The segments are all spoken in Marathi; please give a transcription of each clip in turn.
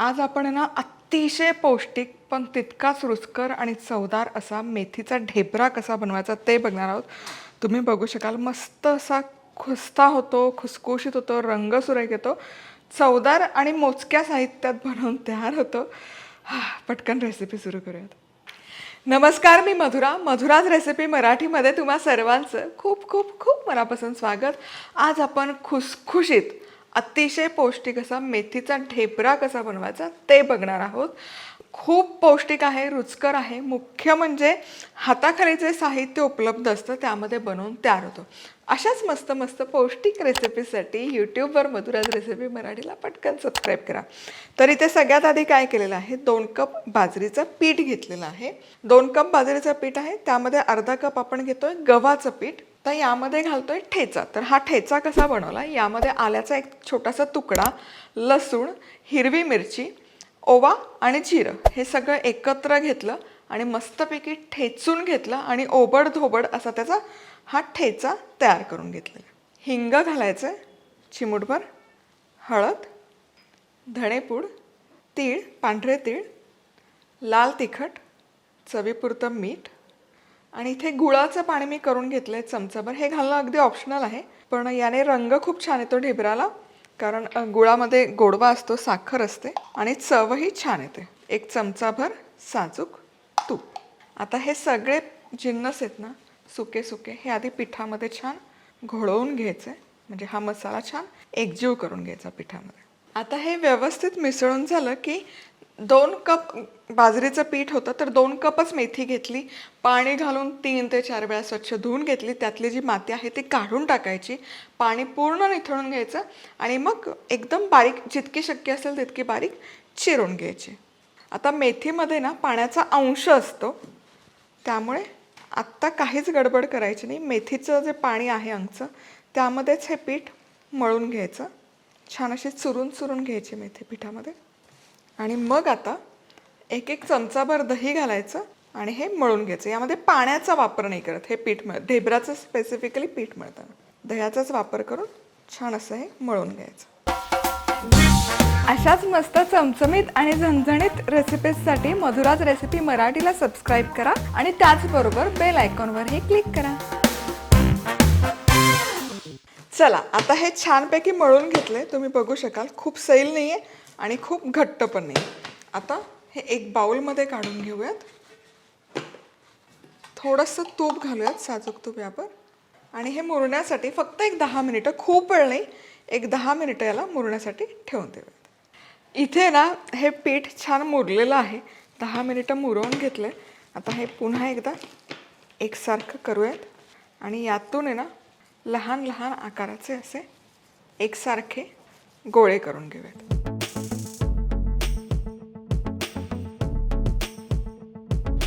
आज आपण आहे ना अतिशय पौष्टिक पण तितकाच रुचकर आणि चवदार असा मेथीचा ढेबरा कसा बनवायचा ते बघणार आहोत. तुम्ही बघू शकाल मस्त असा खुसता होतो खुसखुशीत होतो रंग सुरेख येतो. चवदार आणि मोजक्या साहित्यात बनवून तयार होतो. हा, पटकन रेसिपी सुरू करूयात. नमस्कार मी मधुरा. मधुराज रेसिपी मराठीमध्ये तुम्हा सर्वांचं खूप खूप खूप मनापासून स्वागत. आज आपण खुसखुशीत अतिशय पौष्टिक असा मेथीचा ठेपरा कसा बनवायचा ते बघणार आहोत. खूप पौष्टिक आहे रुचकर आहे. मुख्य म्हणजे हाताखाली जे साहित्य उपलब्ध असतं त्यामध्ये बनवून तयार होतो. अशाच मस्त मस्त पौष्टिक रेसिपीसाठी यूट्यूबवर मधुराज रेसिपी मराठीला पटकन सबस्क्राईब करा. तर इथे सगळ्यात आधी काय केलेलं आहे? दोन कप बाजरीचं पीठ घेतलेलं आहे. दोन कप बाजरीचं पीठ आहे. त्यामध्ये अर्धा कप आपण घेतोय गव्हाचं पीठ. आता यामध्ये घालतो आहे ठेचा. तर हा ठेचा कसा बनवला? यामध्ये आल्याचा एक छोटासा तुकडा लसूण हिरवी मिरची ओवा आणि जिरं हे सगळं एकत्र घेतलं आणि मस्तपैकी ठेचून घेतलं आणि ओबड धोबड असा त्याचा हा ठेचा तयार करून घेतलेला. हिंग घालायचं आहे चिमूटभर हळद धणेपूड तीळ पांढरे तीळ लाल तिखट चवीपुरतं मीठ आणि इथे गुळाचं पाणी मी करून घेतलं आहे चमचाभर. हे घालणं अगदी ऑप्शनल आहे पण याने रंग खूप छान येतो ढेबराला कारण गुळामध्ये गोडवा असतो साखर असते आणि चवही छान येते. एक चमचाभर साजूक तूप. आता हे सगळे जिन्नस आहेत ना सुके सुके हे आधी पिठामध्ये छान घोळवून घ्यायचे म्हणजे हा मसाला छान एकजीव करून घ्यायचा पिठामध्ये. आता हे व्यवस्थित मिसळून झालं की दोन कप बाजरीचं पीठ होतं तर दोन कपच मेथी घेतली पाणी घालून तीन ते चार वेळा स्वच्छ धुवून घेतली. त्यातली जी माती आहे ती काढून टाकायची पाणी पूर्ण निथळून घ्यायचं आणि मग एकदम बारीक जितकी शक्य असेल तितकी बारीक चिरून घ्यायची. आता मेथीमध्ये ना पाण्याचा अंश असतो त्यामुळे आत्ता काहीच गडबड करायची नाही. मेथीचं जे पाणी आहे अंगचं त्यामध्येच हे पीठ मळून घ्यायचं. छान अशी चुरून चुरून घ्यायची मेथी पिठामध्ये. आणि मग आता एक एक चमचाभर दही घालायचं आणि हे मळून घ्यायचं. यामध्ये पाण्याचा वापर नाही करत. हे पीठ मिळत ढेबराचं स्पेसिफिकली पीठ मिळतं दह्याचाच वापर करून छान असं हे मळून घ्यायचं. अशाच मस्त चमचमीत आणि झणझणीत रेसिपीजसाठी मधुराज रेसिपी मराठीला सबस्क्राईब करा आणि त्याचबरोबर बेल आयकॉनवरही क्लिक करा. चला आता हे छानपैकी मळून घेतले तुम्ही बघू शकाल खूप सैल नाही आहे आणि खूप घट्ट पण नाही आता हे एक बाउलमध्ये काढून घेऊयात. थोडंसं तूप घालूयात साजूक तूप यावर. आणि हे मुरण्यासाठी फक्त एक दहा मिनिटं खूप वेळ नाही एक दहा मिनिटं याला मुरण्यासाठी ठेवून देऊयात. इथे ना हे पीठ छान मुरलेलं आहे. दहा मिनिटं मुरवून घेतलं आता हे पुन्हा एकदा एकसारखं करूयात. आणि यातून आहे ना लहान लहान आकाराचे असे एकसारखे गोळे करून घेऊयात.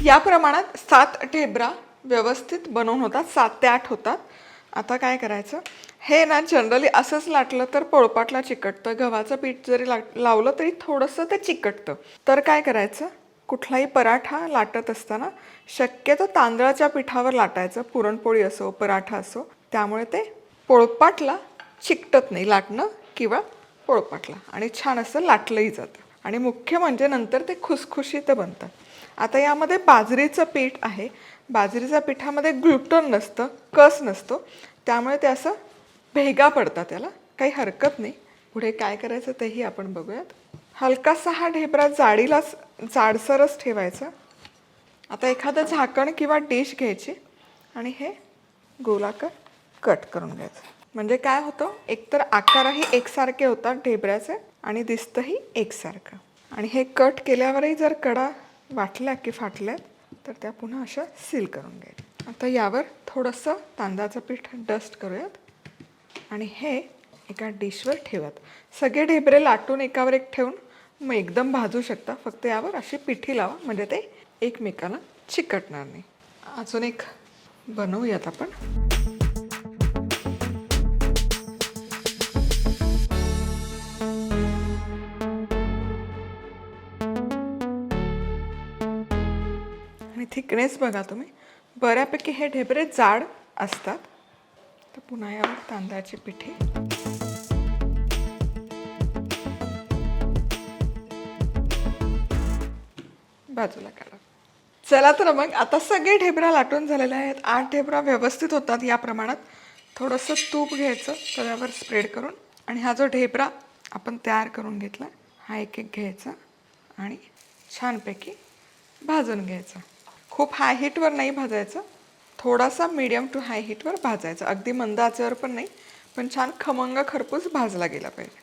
या प्रमाणात सात ठेबरा व्यवस्थित बनवून होतात सात ते आठ होतात. आता काय करायचं? हे ना जनरली असंच लाटलं तर पोळपाटला चिकटतं. गव्हाचं पीठ जरी लाट लावलं तरी थोडंसं ते चिकटतं. तर काय करायचं? कुठलाही पराठा लाटत असताना शक्यतो तांदळाच्या पिठावर लाटायचं. पुरणपोळी असो पराठा असो त्यामुळे ते पोळपाटला चिकटत नाही. लाटणं किंवा पोळपाटला. आणि छान असं लाटलंही जातं. आणि मुख्य म्हणजे नंतर ते खुसखुशीत बनतात आता यामध्ये बाजरीचं पीठ आहे. बाजरीच्या पिठामध्ये ग्लुटन नसतं कस नसतो. त्यामुळे ते असं भेगा पडतात त्याला. काही हरकत नाही. पुढे काय करायचं तेही आपण बघूयात. हलकासा हा ढेबरा जाडीलाच जाडसरच ठेवायचा. आता एखादं झाकण किंवा डिश घ्यायची आणि हे गोलाकार कट करून घ्यायचं. म्हणजे काय होतं? एकतर आकारही एकसारखे होतात ढेबऱ्याचे आणि दिसतंही एकसारखं. आणि हे कट केल्यावरही जर कडा वाटल्या की फाटल्यात तर त्या पुन्हा अशा सील करून घ्यायच्या. आता यावर थोडंसं तांदळाचं पीठ डस्ट करूयात. आणि हे एका डिशवर ठेवत सगळे ढेबरे लाटून एकावर एक ठेवून मग एकदम भाजू शकता. फक्त यावर अशी पिठी लावा म्हणजे ते एकमेकाला चिकटणार नाही. अजून एक बनवूयात आपण. आणि थिकनेस बघा तुम्ही. बऱ्यापैकी हे ढेबरे जाड असतात. तर पुन्हा यावर तांदळाची पिठी. बाजूला काढा. चला तर मग आता सगळे ढेबरा लाटून झालेले आहेत. आठ ढेबरा व्यवस्थित होतात या प्रमाणात. थोडंसं तूप घ्यायचं तव्यावर स्प्रेड करून. आणि हा जो ढेबरा आपण तयार करून घेतला हा एक एक घ्यायचा आणि छानपैकी भाजून घ्यायचा. खूप हाय हीटवर नाही भाजायचं. थोडासा मीडियम टू हाय हीटवर भाजायचं. अगदी मंद आचेवर पण नाही पण छान खमंग खरपूस भाजला गेला पाहिजे.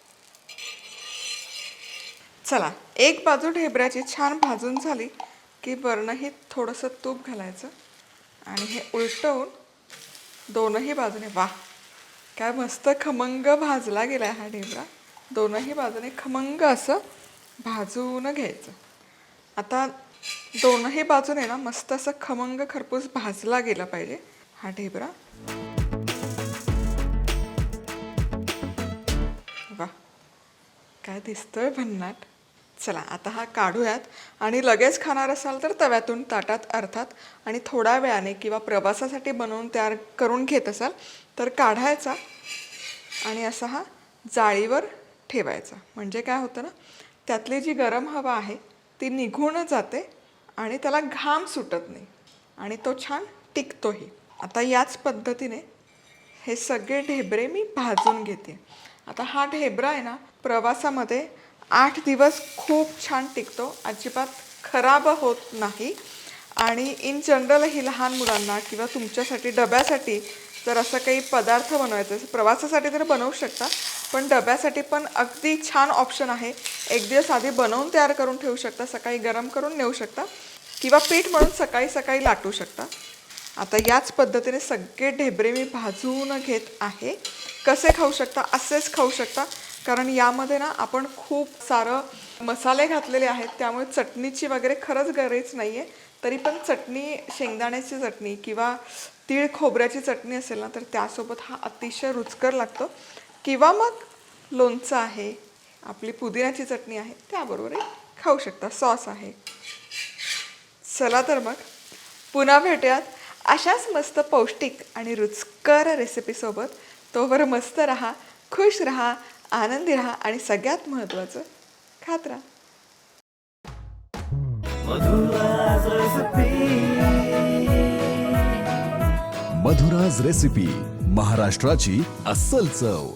चला एक बाजू ढेबऱ्याची छान भाजून झाली की वरणही थोडंसं तूप घालायचं आणि हे उलटवून दोनही बाजूने वा काय मस्त खमंग भाजला गेला हा ढेबरा. दोनही बाजूने खमंग असं भाजून घ्यायचं. आता दोनही बाजूने ना मस्त असं खमंग खरपूस भाजला गेला पाहिजे. हा ढेबरा. वा काय दिसतोय भन्नाट. चला आता हा काढूयात आणि लगेच खाणार असाल तर तव्यातून ताटात अर्थात आणि थोड्या वेळाने किंवा प्रवासासाठी बनवून तयार करून घेत असाल तर काढायचा आणि असा हा जाळीवर ठेवायचा. म्हणजे काय होतं ना त्यातली जी गरम हवा आहे ती निघून जाते आणि त्याला घाम सुटत नाही. आणि तो छान टिकतोही. आता याच पद्धतीने हे सगळे ढेबरे मी भाजून घेते. आता हा ढेबरा आहे ना प्रवासामध्ये आठ दिवस खूप छान टिकतो. अजिबात खराब होत नाही. आणि इन जनरल ही लहान मुलांना किंवा तुमच्यासाठी डब्यासाठी जर असं काही पदार्थ बनवायचं प्रवासासाठी तर बनवू शकता. पण डब्यासाठी पण अगदी छान ऑप्शन आहे. एक दिवस आधी बनवून तयार करून ठेवू शकता सकाळी गरम करून नेऊ शकता किंवा पीठ म्हणून सकाळी सकाळी लाटू शकता. आता याच पद्धतीने सगळे ढेबरे मी भाजून घेत आहे. कसे खाऊ शकता असेच खाऊ शकता. कारण यामध्ये ना आपण खूप सारं मसाले घातलेले आहेत त्यामुळे चटणीची वगैरे खरंच गरज नाही आहे तरी पण चटणी शेंगदाण्याची चटणी किंवा तीळ खोबऱ्याची चटणी असेल ना तर त्यासोबत हा अतिशय रुचकर लागतो. किंवा मग लोणचं आहे आपली पुदिन्याची चटणी आहे त्याबरोबरही खाऊ शकता सॉस आहे. चला तर मग पुन्हा भेटूयात अशाच मस्त पौष्टिक आणि रुचकर रेसिपीसोबत. तोवर मस्त राहा खुश राहा आनंदी राहा आणि सगळ्यात महत्त्वाचं खात राहा. मधुराज रेसिपी महाराष्ट्राची अस्सल चव.